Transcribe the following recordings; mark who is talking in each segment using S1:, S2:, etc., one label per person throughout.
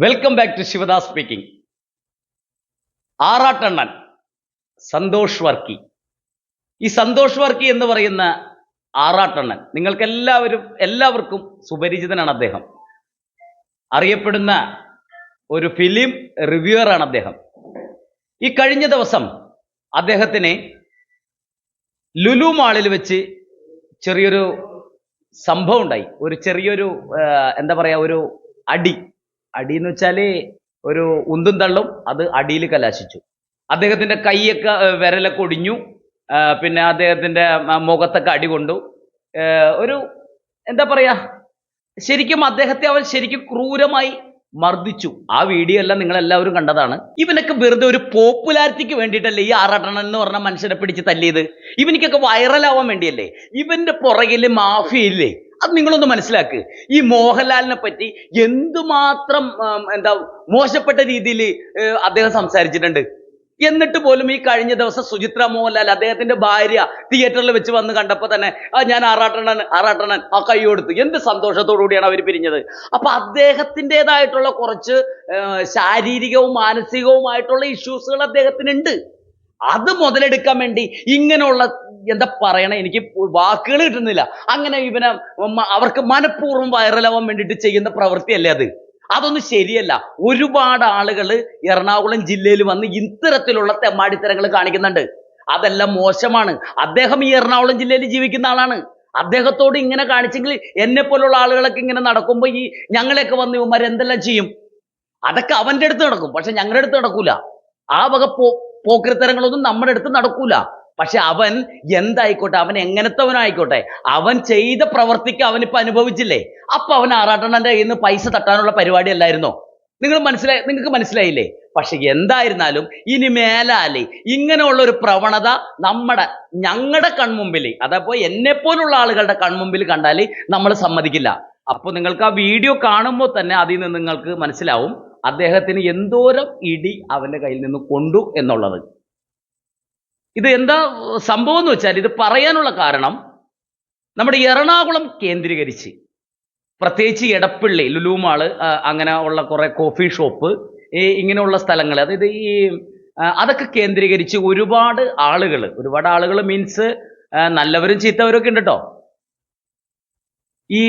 S1: Welcome back to Shivadas speaking ആറാട്ടണ്ണൻ Santhosh Varkey. ഈ സന്തോഷ് വർക്കി എന്ന് പറയുന്ന ആറാട്ടണ്ണൻ നിങ്ങൾക്ക് എല്ലാവരും എല്ലാവർക്കും സുപരിചിതനാണ് അദ്ദേഹം. അറിയപ്പെടുന്ന ഒരു ഫിലിം റിവ്യൂവറാണ് അദ്ദേഹം. ഈ കഴിഞ്ഞ ദിവസം അദ്ദേഹത്തിനെ ലുലു മാളിൽ വെച്ച് ചെറിയൊരു സംഭവം ഉണ്ടായി. ഒരു ചെറിയൊരു എന്താ പറയുക ഒരു അടി അടി എന്ന് വെച്ചാൽ ഒരു ഉന്തും തള്ളും അത് അടിയിൽ കലാശിച്ചു. അദ്ദേഹത്തിന്റെ കൈയൊക്കെ വിരലൊക്കെ ഒടിഞ്ഞു. പിന്നെ അദ്ദേഹത്തിന്റെ മുഖത്തൊക്കെ അടി കൊണ്ടു. ഒരു എന്താ പറയാ ശരിക്കും അദ്ദേഹത്തെ അവൻ ശരിക്കും ക്രൂരമായി മർദ്ദിച്ചു. ആ വീഡിയോ എല്ലാം നിങ്ങൾ എല്ലാവരും കണ്ടതാണ്. ഇവനൊക്കെ വെറുതെ ഒരു പോപ്പുലാരിറ്റിക്ക് വേണ്ടിയിട്ടല്ലേ ഈ ആറാട്ടണൻ എന്ന് പറഞ്ഞ മനുഷ്യനെ പിടിച്ച് തല്ലിയത്? ഇവനിക്കൊക്കെ വൈറലാവാൻ വേണ്ടിയല്ലേ? ഇവന്റെ പുറകിൽ മാഫിയയില്ലേ? അത് നിങ്ങളൊന്ന് മനസ്സിലാക്ക്. ഈ മോഹൻലാലിനെ പറ്റി എന്തുമാത്രം എന്താ മോശപ്പെട്ട രീതിയിൽ അദ്ദേഹം സംസാരിച്ചിട്ടുണ്ട്. എന്നിട്ട് പോലും ഈ കഴിഞ്ഞ ദിവസം സുചിത്ര മോഹൻലാൽ അദ്ദേഹത്തിന്റെ ഭാര്യ തിയേറ്ററിൽ വെച്ച് വന്ന് കണ്ടപ്പോൾ തന്നെ ആ ഞാൻ ആറാട്ടണൻ ആറാട്ടണൻ ആ കൈ കൊടുത്തു. എന്ത് സന്തോഷത്തോടു കൂടിയാണ് അവർ പിരിഞ്ഞത്. അപ്പൊ അദ്ദേഹത്തിന്റെതായിട്ടുള്ള കുറച്ച് ശാരീരികവും മാനസികവുമായിട്ടുള്ള ഇഷ്യൂസുകൾ അദ്ദേഹത്തിനുണ്ട്. അത് മുതലെടുക്കാൻ വേണ്ടി ഇങ്ങനെയുള്ള എന്താ പറയണേ? എനിക്ക് വാക്കുകൾ കിട്ടുന്നില്ല. അങ്ങനെ ഇവനെ അവർക്ക് മനഃപൂർവം വൈറലാവാൻ വേണ്ടിയിട്ട് ചെയ്യുന്ന പ്രവൃത്തിയല്ലേ അത്? അതൊന്നും ശരിയല്ല. ഒരുപാട് ആളുകൾ എറണാകുളം ജില്ലയിൽ വന്ന് ഇത്തരത്തിലുള്ള തെമ്മാടിത്തരങ്ങൾ കാണിക്കുന്നുണ്ട്. അതെല്ലാം മോശമാണ്. അദ്ദേഹം ഈ എറണാകുളം ജില്ലയിൽ ജീവിക്കുന്ന ആളാണ്. അദ്ദേഹത്തോട് ഇങ്ങനെ കാണിച്ചെങ്കിൽ എന്നെ പോലുള്ള ആളുകളൊക്കെ ഇങ്ങനെ നടക്കുമ്പോൾ ഈ ഞങ്ങളെയൊക്കെ വന്ന് ഇവന്മാർ എന്തെല്ലാം ചെയ്യും? അതൊക്കെ അവന്റെ അടുത്ത് നടക്കും. പക്ഷെ ഞങ്ങളുടെ അടുത്ത് നടക്കൂല. ആ വക പോ പോക്കിരിത്തരങ്ങളൊന്നും നമ്മുടെ അടുത്ത് നടക്കൂല. പക്ഷെ അവൻ എന്തായിക്കോട്ടെ? അവൻ എങ്ങനത്തവനായിക്കോട്ടെ? അവൻ ചെയ്ത പ്രവർത്തിക്ക് അവനിപ്പോ അനുഭവിച്ചില്ലേ? അപ്പൊ അവൻ ആറാട്ടണ്ണന്റെ കയ്യിൽ നിന്ന് പൈസ തട്ടാനുള്ള പരിപാടി അല്ലായിരുന്നോ നിങ്ങൾ മനസ്സിലായി നിങ്ങൾക്ക് മനസ്സിലായില്ലേ? പക്ഷെ എന്തായിരുന്നാലും ഇനി മേലാലി ഇങ്ങനെയുള്ള ഒരു പ്രവണത നമ്മുടെ ഞങ്ങളുടെ കൺമുമ്പിൽ അതപ്പോ എന്നെ പോലുള്ള ആളുകളുടെ കൺമുമ്പിൽ കണ്ടാൽ നമ്മൾ സമ്മതിക്കില്ല. അപ്പൊ നിങ്ങൾക്ക് ആ വീഡിയോ കാണുമ്പോൾ തന്നെ അതിൽ നിന്ന് നിങ്ങൾക്ക് മനസ്സിലാവും അദ്ദേഹത്തിന് എന്തോരം ഇടി അവന്റെ കയ്യിൽ നിന്ന് കൊണ്ടു എന്നുള്ളത്. ഇത് എന്താ സംഭവം എന്ന് വെച്ചാൽ ഇത് പറയാനുള്ള കാരണം നമ്മുടെ എറണാകുളം കേന്ദ്രീകരിച്ച് പ്രത്യേകിച്ച് എടപ്പള്ളി ലുലുമാൾ അങ്ങനെ ഉള്ള കുറെ കോഫി ഷോപ്പ് ഇങ്ങനെയുള്ള സ്ഥലങ്ങൾ അതായത് ഈ അതൊക്കെ കേന്ദ്രീകരിച്ച് ഒരുപാട് ആളുകൾ ഒരുപാട് ആളുകൾ മീൻസ് നല്ലവരും ചീത്തവരും ഒക്കെ ഉണ്ട് കേട്ടോ ഈ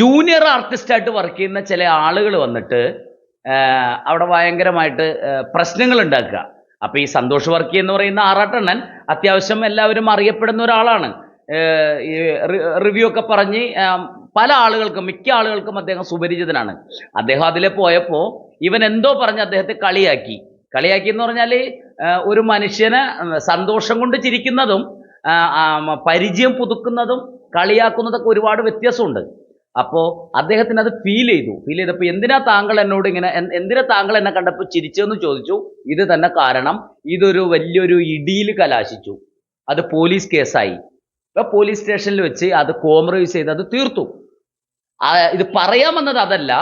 S1: ജൂനിയർ ആർട്ടിസ്റ്റായിട്ട് വർക്ക് ചെയ്യുന്ന ചില ആളുകൾ വന്നിട്ട് അവിടെ ഭയങ്കരമായിട്ട് പ്രശ്നങ്ങൾ ഉണ്ടാക്കുക. അപ്പൊ ഈ സന്തോഷ് വർക്കി എന്ന് പറയുന്ന ആറാട്ടണ്ണൻ അത്യാവശ്യം എല്ലാവരും അറിയപ്പെടുന്ന ഒരാളാണ്. റിവ്യൂ ഒക്കെ പറഞ്ഞ് പല ആളുകൾക്കും മിക്ക ആളുകൾക്കും അദ്ദേഹം സുപരിചിതനാണ്. അദ്ദേഹം അതിലെ പോയപ്പോൾ ഇവൻ എന്തോ പറഞ്ഞ് അദ്ദേഹത്തെ കളിയാക്കി. കളിയാക്കി എന്ന് പറഞ്ഞാൽ ഒരു മനുഷ്യന് സന്തോഷം കൊണ്ട് ചിരിക്കുന്നതും പരിചയം പുതുക്കുന്നതും കളിയാക്കുന്നതൊക്കെ ഒരുപാട് വ്യത്യാസമുണ്ട്. അപ്പോ അദ്ദേഹത്തിന് അത് ഫീൽ ചെയ്തു. ഫീൽ ചെയ്തപ്പോൾ എന്തിനാ താങ്കൾ എന്നോട് ഇങ്ങനെ എന്തിനാ താങ്കൾ എന്നെ കണ്ടപ്പോൾ ചിരിച്ചെന്ന് ചോദിച്ചു? ഇത് തന്നെ കാരണം ഇതൊരു വലിയൊരു ഇടിയിൽ കലാശിച്ചു. അത് പോലീസ് കേസായി ഇപ്പൊ പോലീസ് സ്റ്റേഷനിൽ വെച്ച് അത് കോംപ്രമൈസ് ചെയ്ത് അത് തീർത്തു. ഇത് പറയാമെന്നത് അതല്ല.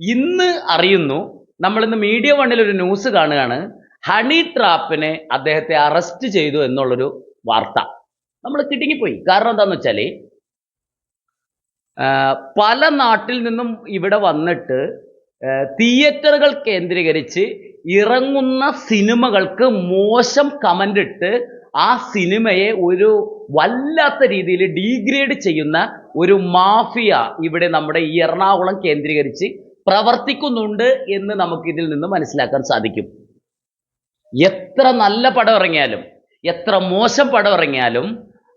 S1: ഇന്ന് അറിയുന്നു നമ്മളിന്ന് മീഡിയ വണ്ണിൽ ഒരു ന്യൂസ് കാണുകയാണ്. ഹണി ട്രാപ്പിനെ അദ്ദേഹത്തെ അറസ്റ്റ് ചെയ്തു എന്നുള്ളൊരു വാർത്ത. നമ്മൾ കിടുങ്ങിപ്പോയി. കാരണം എന്താണെന്ന് വെച്ചാൽ ആ, പല നാട്ടിൽ നിന്നും ഇവിടെ വന്നിട്ട് തിയേറ്ററുകൾ കേന്ദ്രീകരിച്ച് ഇറങ്ങുന്ന സിനിമകൾക്ക് മോശം കമന്റ് ഇട്ട് ആ സിനിമയെ ഒരു വല്ലാത്ത രീതിയിൽ ഡീഗ്രേഡ് ചെയ്യുന്ന ഒരു മാഫിയ ഇവിടെ നമ്മുടെ ഈ എറണാകുളം കേന്ദ്രീകരിച്ച് പ്രവർത്തിക്കുന്നുണ്ട് എന്ന് നമുക്ക് ഇതിൽ നിന്ന് മനസ്സിലാക്കാൻ സാധിക്കും. എത്ര നല്ല പടം ഇറങ്ങിയാലും എത്ര മോശം പടം ഇറങ്ങിയാലും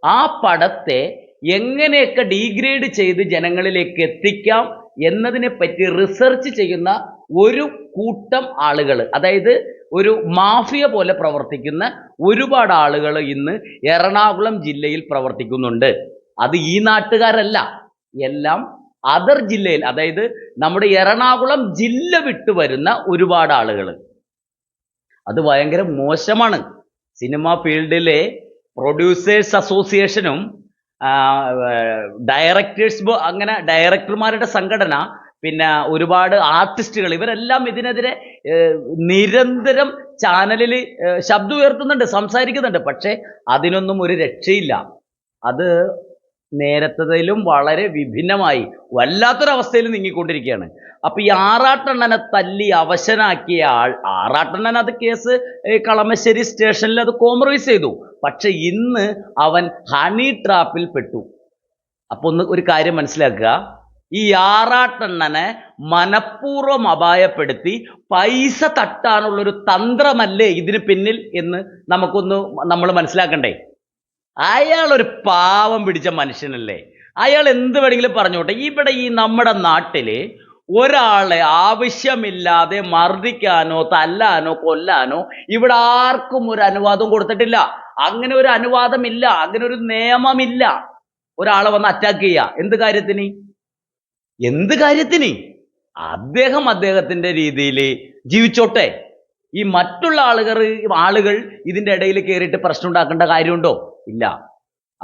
S1: ആ പടത്തെ എങ്ങനെയൊക്കെ ഡീഗ്രേഡ് ചെയ്ത് ജനങ്ങളിലേക്ക് എത്തിക്കാം എന്നതിനെ പറ്റി റിസർച്ച് ചെയ്യുന്ന ഒരു കൂട്ടം ആളുകൾ അതായത് ഒരു മാഫിയ പോലെ പ്രവർത്തിക്കുന്ന ഒരുപാട് ആളുകൾ ഇന്ന് എറണാകുളം ജില്ലയിൽ പ്രവർത്തിക്കുന്നുണ്ട്. അത് ഈ നാട്ടുകാരല്ല എല്ലാം അതർ ജില്ലയിൽ അതായത് നമ്മുടെ എറണാകുളം ജില്ല വിട്ടു വരുന്ന ഒരുപാട് ആളുകൾ. അത് ഭയങ്കര മോശമാണ്. സിനിമ ഫീൽഡിലെ പ്രൊഡ്യൂസേഴ്സ് അസോസിയേഷനും ഡയറക്ടേഴ്സ് അങ്ങനെ ഡയറക്ടർമാരുടെ സംഘടന പിന്നെ ഒരുപാട് ആർട്ടിസ്റ്റുകൾ ഇവരെല്ലാം ഇതിനെതിരെ നിരന്തരം ചാനലിൽ ശബ്ദം ഉയർത്തുന്നുണ്ട് സംസാരിക്കുന്നുണ്ട്. പക്ഷേ അതിനൊന്നും ഒരു രക്ഷയില്ല. അത് നേരത്തതിലും വളരെ വിഭിന്നമായി വല്ലാത്തൊരവസ്ഥയിൽ നീങ്ങിക്കൊണ്ടിരിക്കുകയാണ്. അപ്പൊ ഈ ആറാട്ടെണ്ണനെ തല്ലി അവശനാക്കിയ ആൾ ആറാട്ടെണ്ണൻ അത് കേസ് കളമശ്ശേരി സ്റ്റേഷനിൽ അത് കോംപ്രമൈസ് ചെയ്തു. പക്ഷെ ഇന്ന് അവൻ ഹണി ട്രാപ്പിൽ പെട്ടു. അപ്പൊ ഒന്ന് ഒരു കാര്യം മനസ്സിലാക്കുക. ഈ ആറാട്ടെണ്ണനെ മനഃപൂർവം അപായപ്പെടുത്തി പൈസ തട്ടാനുള്ളൊരു തന്ത്രമല്ലേ ഇതിന് പിന്നിൽ എന്ന് നമുക്കൊന്ന് നമ്മൾ മനസ്സിലാക്കണ്ടേ? അയാൾ ഒരു പാവം പിടിച്ച മനുഷ്യനല്ലേ? അയാൾ എന്ത് വേണമെങ്കിലും പറഞ്ഞോട്ടെ. ഇവിടെ ഈ നമ്മുടെ നാട്ടിൽ ഒരാളെ ആവശ്യമില്ലാതെ മർദ്ദിക്കാനോ തല്ലാനോ കൊല്ലാനോ ഇവിടെ ആർക്കും ഒരു അനുവാദം കൊടുത്തിട്ടില്ല. അങ്ങനെ ഒരു അനുവാദമില്ല അങ്ങനെ ഒരു നിയമമില്ല. ഒരാളെ വന്ന് അറ്റാക്ക് ചെയ്യുക എന്ത് കാര്യത്തിന്? എന്ത് കാര്യത്തിന്? അദ്ദേഹം അദ്ദേഹത്തിന്റെ രീതിയിൽ ജീവിച്ചോട്ടെ. ഈ മറ്റുള്ള ആളുകൾ ആളുകൾ ഇതിന്റെ ഇടയിൽ കയറിയിട്ട് പ്രശ്നം ഉണ്ടാക്കേണ്ട കാര്യമുണ്ടോ? ഇല്ല.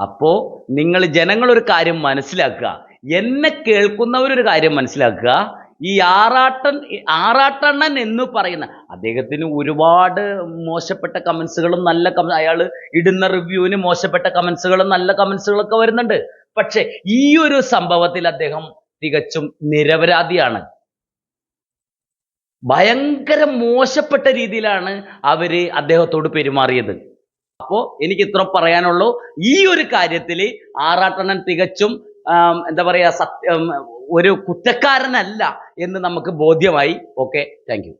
S1: അപ്പോ നിങ്ങൾ ജനങ്ങൾ ഒരു കാര്യം മനസ്സിലാക്കുക. എന്നെ കേൾക്കുന്നവരൊരു കാര്യം മനസ്സിലാക്കുക. ഈ ആറാട്ടൻ ആറാട്ടണ്ണൻ എന്ന് പറയുന്ന അദ്ദേഹത്തിന് ഒരുപാട് മോശപ്പെട്ട കമന്റ്സുകളും നല്ല കമ അയാൾ ഇടുന്ന റിവ്യൂവിന് മോശപ്പെട്ട കമന്റ്സുകളും നല്ല കമന്റ്സുകളൊക്കെ വരുന്നുണ്ട്. പക്ഷെ ഈ ഒരു സംഭവത്തിൽ അദ്ദേഹം തികച്ചും നിരപരാധിയാണ്. ഭയങ്കര മോശപ്പെട്ട രീതിയിലാണ് അവർ അദ്ദേഹത്തോട് പെരുമാറിയത്. അപ്പോ എനിക്ക് ഇത്ര പറയാനുള്ളൂ. ഈ ഒരു കാര്യത്തിൽ ആറാട്ടണ്ണൻ തികച്ചും എന്താ പറയാ സത്യം ഒരു കുറ്റക്കാരനല്ല എന്ന് നമുക്ക് ബോധ്യമായി. Okay thank